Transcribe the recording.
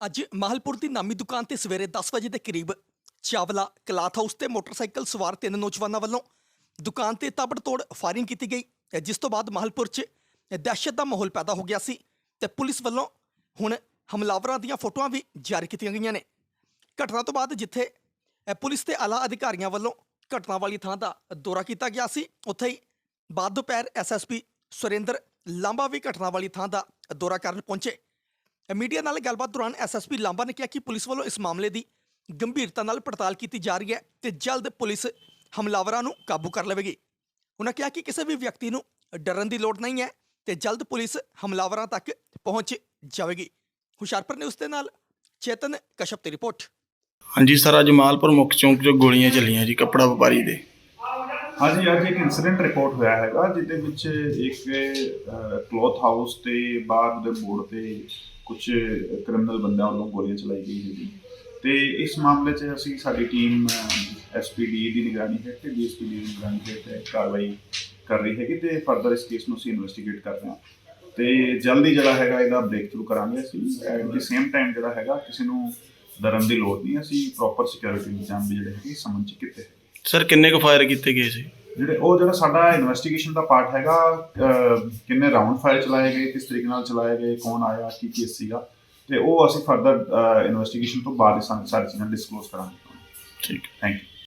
ਅੱਜ ਮਾਹਲਪੁਰ ਦੀ ਨਾਮੀ ਦੁਕਾਨ ਤੇ ਸਵੇਰੇ 10 ਵਜੇ ਦੇ ਕਰੀਬ ਚਾਵਲਾ, ਕਲਾਥ ਹਾਊਸ ਤੇ ਮੋਟਰਸਾਈਕਲ ਸਵਾਰ ਤਿੰਨ ਨੌਜਵਾਨਾਂ ਵੱਲੋਂ ਦੁਕਾਨ ਤੇ ਤਾਬੜਤੋੜ ਫਾਇਰਿੰਗ ਕੀਤੀ ਗਈ। ਜਿਸ ਤੋਂ ਬਾਅਦ ਮਾਹਲਪੁਰ 'ਚ ਦਹਿਸ਼ਤ ਦਾ ਮਾਹੌਲ ਪੈਦਾ ਹੋ ਗਿਆ ਸੀ ਤੇ ਪੁਲਿਸ ਵੱਲੋਂ ਹੁਣ ਹਮਲਾਵਰਾਂ ਦੀਆਂ ਫੋਟੋਆਂ ਵੀ ਜਾਰੀ ਕੀਤੀਆਂ ਗਈਆਂ ਨੇ। ਘਟਨਾ ਤੋਂ ਬਾਅਦ ਜਿੱਥੇ ਪੁਲਿਸ ਤੇ ਆਲਾ ਅਧਿਕਾਰੀਆਂ ਵੱਲੋਂ ਘਟਨਾ ਵਾਲੀ ਥਾਂ ਦਾ ਦੌਰਾ ਕੀਤਾ ਗਿਆ ਸੀ, ਉੱਥੇ ਹੀ ਬਾਅਦ ਦੁਪਹਿਰ ਐਸਐਸਪੀ ਸੁਰਿੰਦਰ ਲਾਂਬਾ ਵੀ ਘਟਨਾ ਵਾਲੀ ਥਾਂ ਦਾ ਦੌਰਾ ਕਰਨ ਪਹੁੰਚੇ। ਮੀਡੀਆ ਨਾਲ ਗੱਲਬਾਤ ਦੌਰਾਨ ਐਸਐਸਪੀ ਲਾਂਬਾ ਨੇ ਕਿਹਾ ਕਿ ਪੁਲਿਸ ਵੱਲੋਂ ਇਸ ਮਾਮਲੇ ਦੀ ਗੰਭੀਰਤਾ ਨਾਲ ਪੜਤਾਲ ਕੀਤੀ ਜਾ ਰਹੀ ਹੈ ਤੇ ਜਲਦ ਪੁਲਿਸ ਹਮਲਾਵਰਾਂ ਨੂੰ ਕਾਬੂ ਕਰ ਲਵੇਗੀ। ਉਹਨਾਂ ਕਿਹਾ ਕਿ ਕਿਸੇ ਵੀ ਵਿਅਕਤੀ ਨੂੰ ਡਰਨ ਦੀ ਲੋੜ ਨਹੀਂ ਹੈ ਤੇ ਜਲਦ ਪੁਲਿਸ ਹਮਲਾਵਰਾਂ ਤੱਕ ਪਹੁੰਚ ਜਾਵੇਗੀ। ਹੁਸ਼ਿਆਰਪੁਰ ਨਿਊਜ਼ ਦੇ ਨਾਲ ਚੇਤਨ ਕਸ਼ਪ ਦੀ ਰਿਪੋਰਟ। ਹਾਂਜੀ, ਸਰ, ਅੱਜ ਮਾਲਪੁਰ ਮੁੱਖ ਚੌਂਕ 'ਚ ਗੋਲੀਆਂ ਚੱਲੀਆਂ ਜੀ, ਕੱਪੜਾ ਵਪਾਰੀ ਦੇ। ਹਾਂਜੀ, ਅੱਜ ਇੱਕ ਇਨਸੀਡੈਂਟ ਰਿਪੋਰਟ ਹੋਇਆ ਹੈਗਾ, ਜਿਹਦੇ ਵਿੱਚ ਇੱਕ ਕਲੋਥ ਹਾਊਸ ਤੇ ਬਾਹਰ ਦੇ ਬੋਰਡ ਤੇ ਕੁਝ ਕ੍ਰਿਮੀਨਲ ਬੰਦਿਆਂ ਵੱਲੋਂ ਗੋਲੀਆਂ ਚਲਾਈ ਗਈ ਹੈਗੀ। ਤੇ ਇਸ ਮਾਮਲੇ 'ਚ ਅਸੀਂ ਸਾਡੀ ਟੀਮ ਐਸਪੀਡੀ ਦੀ ਨਿਗਰਾਨੀ ਹੇਠ ਤੇ ਡੀਐਸਪੀ ਦੀ ਨਿਗਰਾਨੀ ਹੇਠ ਤੇ ਕਾਰਵਾਈ ਕਰ ਰਹੀ ਹੈਗੀ ਤੇ ਫਰਦਰ ਇਸ ਕੇਸ ਨੂੰ ਅਸੀਂ ਇਨਵੈਸਟੀਗੇਟ ਕਰ ਰਹੇ ਹਾਂ। ਤੇ ਜਲਦੀ ਜਿਹੜਾ ਹੈਗਾ ਇਹਦਾ ਬ੍ਰੇਕ ਥਰੂ ਕਰਾਂਗੇ ਅਸੀਂ ਐਟ ਦੀ ਸੇਮ ਟਾਈਮ ਜਿਹੜਾ ਹੈਗਾ ਕਿਸੇ ਨੂੰ ਡਰਨ ਦੀ ਲੋੜ ਨਹੀਂ, ਅਸੀਂ ਪ੍ਰੋਪਰ ਸਿਕਿਉਰਿਟੀ ਇੰਤਜ਼ਾਮ ਵੀ ਜਿਹੜੇ ਹੈਗੇ ਸਮਝ ਚ ਕੀਤੇ। ਸਰ ਕਿੰਨੇ ਕੁ ਫਾਇਰ ਕੀਤੇ ਗਏ ਸੀ? ਜਿਹੜੇ ਉਹ ਜਿਹੜਾ ਸਾਡਾ ਇਨਵੈਸਟੀਗੇਸ਼ਨ ਦਾ ਪਾਰਟ ਹੈਗਾ ਅਹ, ਕਿੰਨੇ ਰਾਉਂਡ ਫਾਇਰ ਚਲਾਏ ਗਏ ਕਿਸ ਤਰੀਕੇ ਨਾਲ ਚਲਾਏ ਗਏ ਕੌਣ ਆਇਆ ਕੀ ਕੇਸ ਸੀਗਾ ਤੇ ਉਹ ਅਸੀਂ ਫਰਦਰ ਇਨਵੈਸਟੀਗੇਸ਼ਨ ਤੋਂ ਬਾਅਦ ਹੀ ਸਾਨੂੰ ਸਾਰੀ ਚੀਜ਼ਾਂ ਡਿਸਕਲੋਜ਼ ਕਰਾਂਗੇ। ਠੀਕ। Thank you